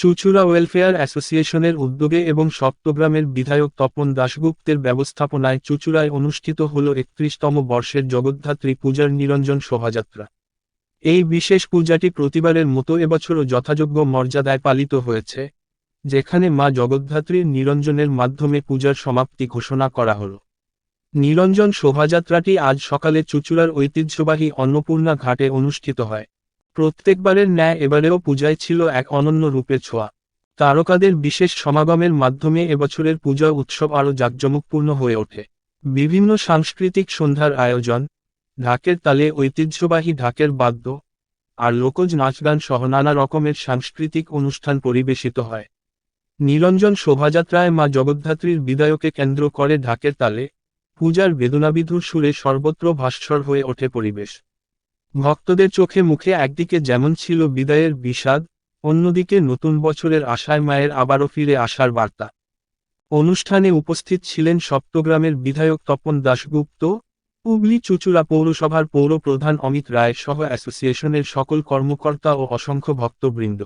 Chuchura welfare অ্যাসোসিয়েশনের উদ্যোগে এবং সপ্তগ্রামের বিধায়ক তপন দাশগুপ্তের ব্যবস্থাপনায় চুচুড়ায় অনুষ্ঠিত হল একত্রিশতম বর্ষের জগদ্ধাত্রী পূজার নিরঞ্জন শোভাযাত্রা। এই বিশেষ পূজাটি প্রতিবারের মতো এবছরও যথাযোগ্য মর্যাদায় পালিত হয়েছে, যেখানে মা জগদ্ধাত্রীর নিরঞ্জনের মাধ্যমে পূজার সমাপ্তি ঘোষণা করা হল। নিরঞ্জন শোভাযাত্রাটি আজ সকালে চুচুড়ার ঐতিহ্যবাহী অন্নপূর্ণা ঘাটে অনুষ্ঠিত হয়। প্রত্যেকবারের ন্যায় এবারেও পূজায় ছিল এক অনন্য রূপে ছোঁয়া। তারকাদের বিশেষ সমাগমের মাধ্যমে এবছরের পূজা উৎসব আরও জাঁকজমকপূর্ণ হয়ে ওঠে। বিভিন্ন সাংস্কৃতিক সন্ধ্যার আয়োজন, ঢাকের তালে ঐতিহ্যবাহী ঢাকের বাদ্য আর লোকজ নাচগান সহ নানা রকমের সাংস্কৃতিক অনুষ্ঠান পরিবেশিত হয়। নিরঞ্জন শোভাযাত্রায় মা জগদ্ধাত্রীর বিদায়কে কেন্দ্র করে ঢাকের তালে পূজার বেদনাবিধুর সুরে সর্বত্র ভাস্বর হয়ে ওঠে পরিবেশ। ভক্তদের চোখে মুখে একদিকে যেমন ছিল বিদায়ের বিষাদ, অন্যদিকে নতুন বছরের আশায় মায়ের আবারও ফিরে আসার বার্তা। অনুষ্ঠানে উপস্থিত ছিলেন সপ্তগ্রামের বিধায়ক তপন দাশগুপ্ত, হুগলি চুচুড়া পৌরসভার পৌর প্রধান অমিত রায় সহ অ্যাসোসিয়েশনের সকল কর্মকর্তা ও অসংখ্য ভক্তবৃন্দ।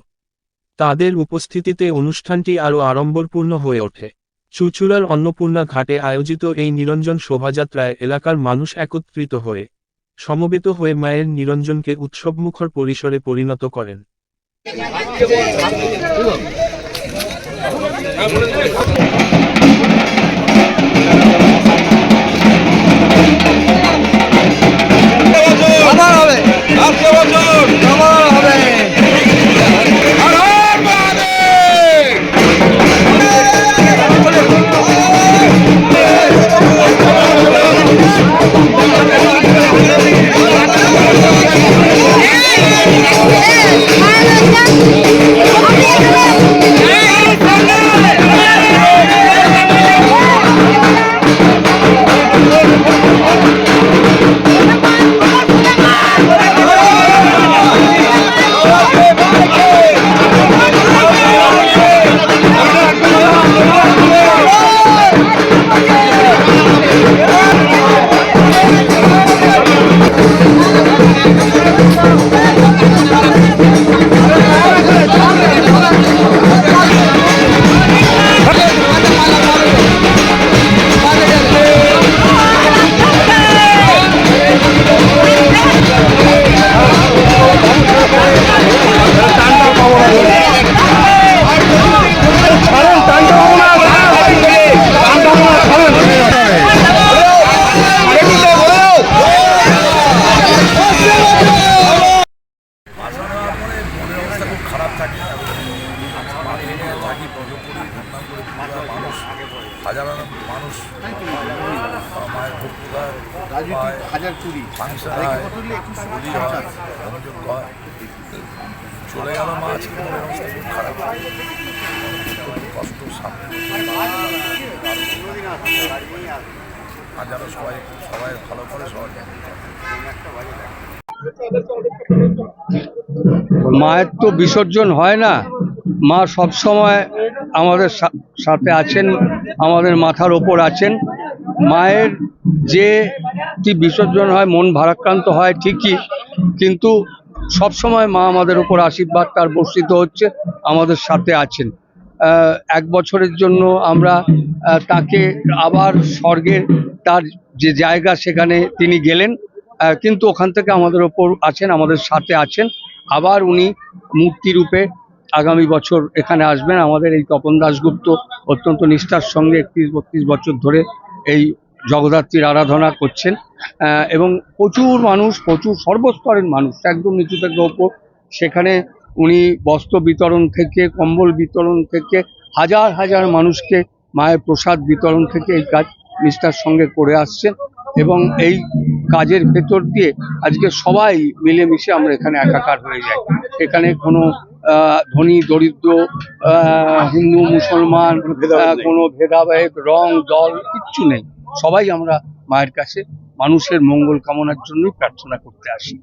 তাদের উপস্থিতিতে অনুষ্ঠানটি আরও আড়ম্বরপূর্ণ হয়ে ওঠে। চুচুড়ার অন্নপূর্ণা ঘাটে আয়োজিত এই নিরঞ্জন শোভাযাত্রায় এলাকার মানুষ একত্রিত হয়ে সমবেত হয়ে মায়ের নিরঞ্জনকে উৎসবমুখর পরিসরে পরিণত করেন। আবার থাকে এবং থাকি পুজো করি মানুষ হাজার মানুষ কুড়ি। ফাংশন চলে গেল মা আজকে খুব খারাপ কষ্ট সবাই সবাই ভালো করে সবাই মায়ের তো বিসর্জন হয় না। মা সব সময় আমাদের সাথে আছেন, আমাদের মাথার ওপর আছেন। মায়ের যে কি বিসর্জন হয়, মন ভারাক্রান্ত হয় ঠিকই, কিন্তু সব সময় মা আমাদের ওপর আশীর্বাদ তার বর্ষিত হচ্ছে, আমাদের সাথে আছেন। এক বছরের জন্য আমরা তাকে আবার স্বর্গের তার যে জায়গা সেখানে তিনি গেলেন। কিন্তু ওখান থেকে আমাদের ওপর আছেন, আমাদের সাথে আছেন। আবার উনি মূর্তি রূপে আগামী বছর এখানে আসবেন। আমাদের এই তপন দাশগুপ্ত অত্যন্ত নিষ্ঠার সঙ্গে একত্রিশ, বত্রিশ বছর ধরে এই জগদ্ধাত্রীর আরাধনা করছেন। এবং প্রচুর মানুষ, প্রচুর সর্বস্তরের মানুষ, একদম নিচু থেকে ওপর। সেখানে উনি বস্ত্র বিতরণ থেকে, কম্বল বিতরণ থেকে, হাজার হাজার মানুষকে মায়ের প্রসাদ বিতরণ থেকে এই কাজ নিষ্ঠার সঙ্গে করে আসছেন। এবং এই কাজের ভেতর দিয়ে আজকে সবাই মিলেমিশে আমরা এখানে একাকার হয়ে যাই। এখানে কোনো ধনী, দরিদ্র হিন্দু, মুসলমান কোনো ভেদাভেদ, রং, দল কিচ্ছু নেই। সবাই আমরা মায়ের কাছে মানুষের মঙ্গল কামনার জন্যই প্রার্থনা করতে আসি।